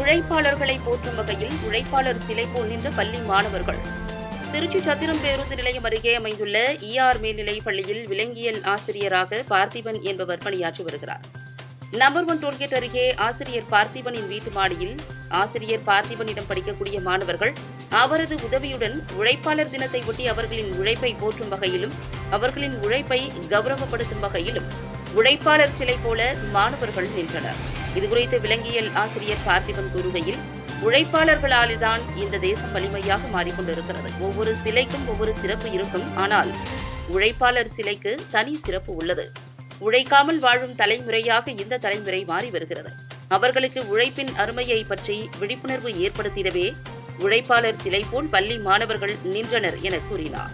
உழைப்பாளர்களை போற்றும் வகையில் உழைப்பாளர் சிலை போல் நின்ற பள்ளி மாணவர்கள். திருச்சி சத்திரம் பேருந்து நிலையம் அருகே அமைந்துள்ள இஆர் மேல்நிலைப் பள்ளியில் விலங்கியல் ஆசிரியராக பார்த்திபன் என்பவர் பணியாற்றி வருகிறார். நம்பர் ஒன் டோல்கேட் அருகே ஆசிரியர் பார்த்திபனின் வீட்டு மாடியில் ஆசிரியர் பார்த்திபனிடம் படிக்கக்கூடிய மாணவர்கள் அவரது உதவியுடன் உழைப்பாளர் தினத்தை ஒட்டி அவர்களின் உழைப்பை போற்றும் வகையிலும் அவர்களின் உழைப்பை கௌரவப்படுத்தும் வகையிலும் உழைப்பாளர் சிலை போல மாணவர்கள் நின்றனர். இதுகுறித்து விலங்கியல் ஆசிரியர் பார்த்திபன் கூறுகையில் உழைப்பாளர்களால்தான் இந்த தேசம் வலிமையாக மாறிக்கொண்டிருக்கிறது. ஒவ்வொரு சிலைக்கும் ஒவ்வொரு சிறப்பு இருக்கும். ஆனால் உழைப்பாளர் சிலைக்கு தனி சிறப்பு உள்ளது. உழைக்காமல் வாழும் தலைமுறையாக இந்த தலைமுறை மாறி வருகிறது. அவர்களுக்கு உழைப்பின் அருமையை பற்றி விழிப்புணர்வு ஏற்படுத்திடவே உழைப்பாளர் சிலை போல் பள்ளி மாணவர்கள் நின்றனர் என கூறினார்.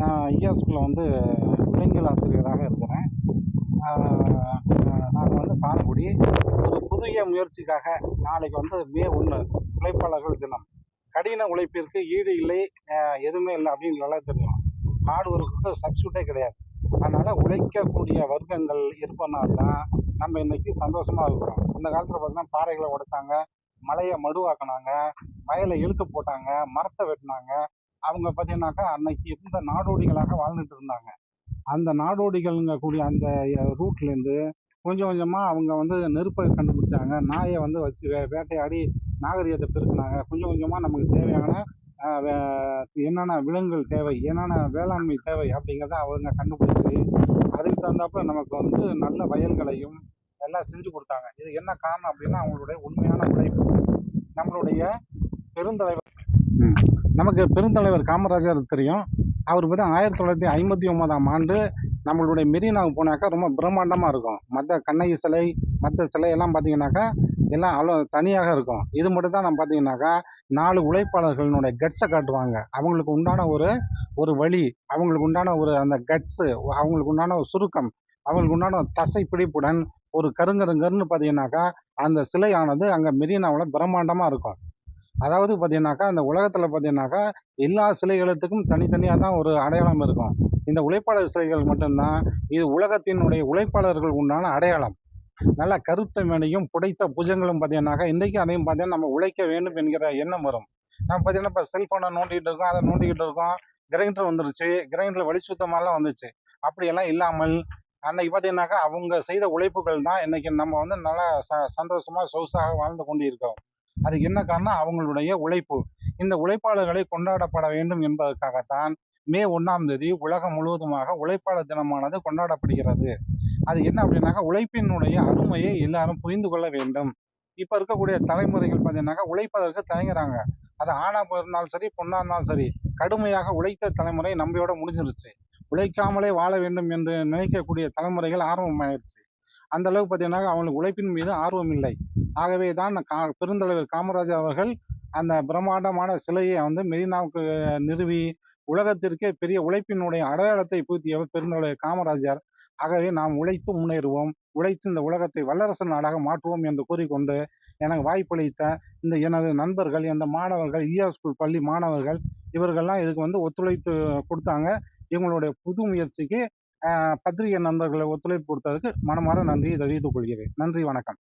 நான் ஐயா ஸ்கூலில் வந்து விலங்கியல் ஆசிரியராக இருக்கிறேன். நாங்கள் வந்து காரைக்குடி ஒரு புதிய முயற்சிக்காக நாளைக்கு வந்து மே ஒன்று உழைப்பாளர்கள் தினம். கடின உழைப்பிற்கு ஈடு இல்லை எதுவுமே இல்லை அப்படின்னு நல்லா தெரியும். ஹார்ட் ஒர்க்கு சப்ஸ்டியூட்டே கிடையாது. அதனால் உழைக்கக்கூடிய வர்க்கங்கள் இருப்பதனால தான் நம்ம இன்றைக்கி சந்தோஷமாக இருக்கிறோம் இந்த காலத்தில் பார்த்தீங்கன்னா பாறைகளை உடைச்சாங்க மலையை மடுவாக்குனாங்க வயலை இழுத்து போட்டாங்க மரத்தை வெட்டினாங்க அவங்க பார்த்தீங்கன்னாக்கா அன்னைக்கு இருந்த நாடோடிகளாக வாழ்ந்துட்டு இருந்தாங்க. அந்த நாடோடிகள்ங்க கூடிய அந்த ரூட்லேருந்து கொஞ்சம் கொஞ்சமாக அவங்க வந்து நெருப்பை கண்டுபிடிச்சாங்க. நாயை வந்து வச்சு வே வேட்டையாடி நாகரிகத்தை பெருக்குனாங்க. கொஞ்சம் கொஞ்சமாக நமக்கு தேவையான வே- என்னென்ன விலங்குகள் தேவை என்னென்ன வேளாண்மை தேவை அப்படிங்கிறத அவங்க கண்டுபிடிச்சி அதுக்கு தகுந்தாப்புல நமக்கு வந்து நல்ல வயல்களையும் எல்லாம் செஞ்சு கொடுத்தாங்க. இது என்ன காரணம் அப்படின்னா அவங்களுடைய உண்மையான உழைப்பு. நம்மளுடைய பெருந்தலைவர் நமக்கு பெருந்தலைவர் காமராஜர் தெரியும். அவர் வந்து ஆயிரத்தி தொள்ளாயிரத்தி ஐம்பத்தி ஒன்பதாம் ஆண்டு நம்மளுடைய மெரினாவுக்கு போனாக்கா ரொம்ப பிரம்மாண்டமாக இருக்கும். மற்ற கண்ணகி சிலை மற்ற சிலை எல்லாம் பார்த்தீங்கன்னாக்கா எல்லாம் அவ்வளோ தனியாக இருக்கும். இது மட்டும் தான் நம்ம பார்த்தீங்கன்னாக்கா நாலு உழைப்பாளர்களினுடைய கட்ஸை காட்டுவாங்க. அவங்களுக்கு உண்டான ஒரு ஒரு வழி அவங்களுக்கு உண்டான ஒரு அந்த கட்ஸு அவங்களுக்கு உண்டான ஒரு சுருக்கம் அவங்களுக்கு உண்டான தசை பிடிப்புடன் ஒரு கருங்கருங்கருன்னு பார்த்தீங்கன்னாக்கா அந்த சிலையானது அங்கே மெரினாவில் பிரம்மாண்டமாக இருக்கும். அதாவது பார்த்தீங்கன்னாக்கா அந்த உலகத்தில் பார்த்தீங்கன்னாக்கா எல்லா சிலைகளுக்கும் தனித்தனியாக தான் ஒரு அடையாளம் இருக்கும். இந்த உழைப்பாளர் சிலைகள் மட்டும்தான் இது உலகத்தினுடைய உழைப்பாளர்கள் உண்டான அடையாளம். நல்ல கருத்த மேனையும் புடைத்த புஜங்களும் பார்த்தீங்கன்னாக்கா இன்றைக்கும் அதையும் பார்த்தீங்கன்னா நம்ம உழைக்க வேண்டும் என்கிற எண்ணம் வரும். நம்ம பார்த்தீங்கன்னா இப்போ செல்ஃபோனை நோண்டிகிட்டு இருக்கோம் அதை நோண்டிக்கிட்டு இருக்கோம் கிரைண்டர் வந்துருச்சு கிரைண்டரில் வெளிச்சுத்தமாலாம் வந்துச்சு. அப்படியெல்லாம் இல்லாமல் அன்னைக்கு பார்த்தீங்கன்னாக்கா அவங்க செய்த உழைப்புகள் தான் இன்னைக்கு நம்ம வந்து நல்லா ச சந்தோஷமாக சொகுசாக வாழ்ந்து கொண்டு அதுக்கு என்ன காரணம் அவங்களுடைய உழைப்பு. இந்த உழைப்பாளர்களை கொண்டாடப்பட வேண்டும் என்பதற்காகத்தான் மே ஒன்றாம் தேதி உலகம் முழுவதுமாக உழைப்பாளர் தினமானது கொண்டாடப்படுகிறது. அது என்ன அப்படின்னாக்கா உழைப்பினுடைய அருமையை எல்லாரும் புரிந்து கொள்ள வேண்டும். இப்போ இருக்கக்கூடிய தலைமுறைகள் பார்த்தீங்கன்னாக்கா உழைப்பதற்கு தயங்குறாங்க. அது ஆணா இருந்தாலும் சரி பொண்ணா இருந்தாலும் சரி கடுமையாக உழைத்த தலைமுறை நம்பியோட முடிஞ்சிருச்சு. உழைக்காமலே வாழ வேண்டும் என்று நினைக்கக்கூடிய தலைமுறைகள் ஆர்வமாயிருச்சு. அந்த அளவுக்கு பார்த்தீங்கன்னா அவங்களுக்கு உழைப்பின் மீது ஆர்வம் இல்லை. ஆகவே தான் கா பெருந்தலைவர் காமராஜர் அவர்கள் அந்த பிரம்மாண்டமான சிலையை வந்து மெரினாவுக்கு நிறுவி உலகத்திற்கே பெரிய உழைப்பினுடைய அடையாளத்தை பூத்தியவர் பெருந்தலைவர் காமராஜர். ஆகவே நாம் உழைத்து முன்னேறுவோம். உழைத்து இந்த உலகத்தை வல்லரசு நாடாக மாற்றுவோம் என்று கூறிக்கொண்டு எனக்கு வாய்ப்பளித்த இந்த எனது நண்பர்கள் இந்த மாணவர்கள் இஆர் ஸ்கூல் பள்ளி மாணவர்கள் இவர்கள்லாம் இதுக்கு வந்து ஒத்துழைத்து கொடுத்தாங்க. இவங்களுடைய புது முயற்சிக்கு பத்திரிகை நண்பர்களை ஒத்துழைப்பு கொடுத்ததுக்கு மனமாற நன்றியை தெரிவித்துக் கொள்கிறேன். நன்றி வணக்கம்.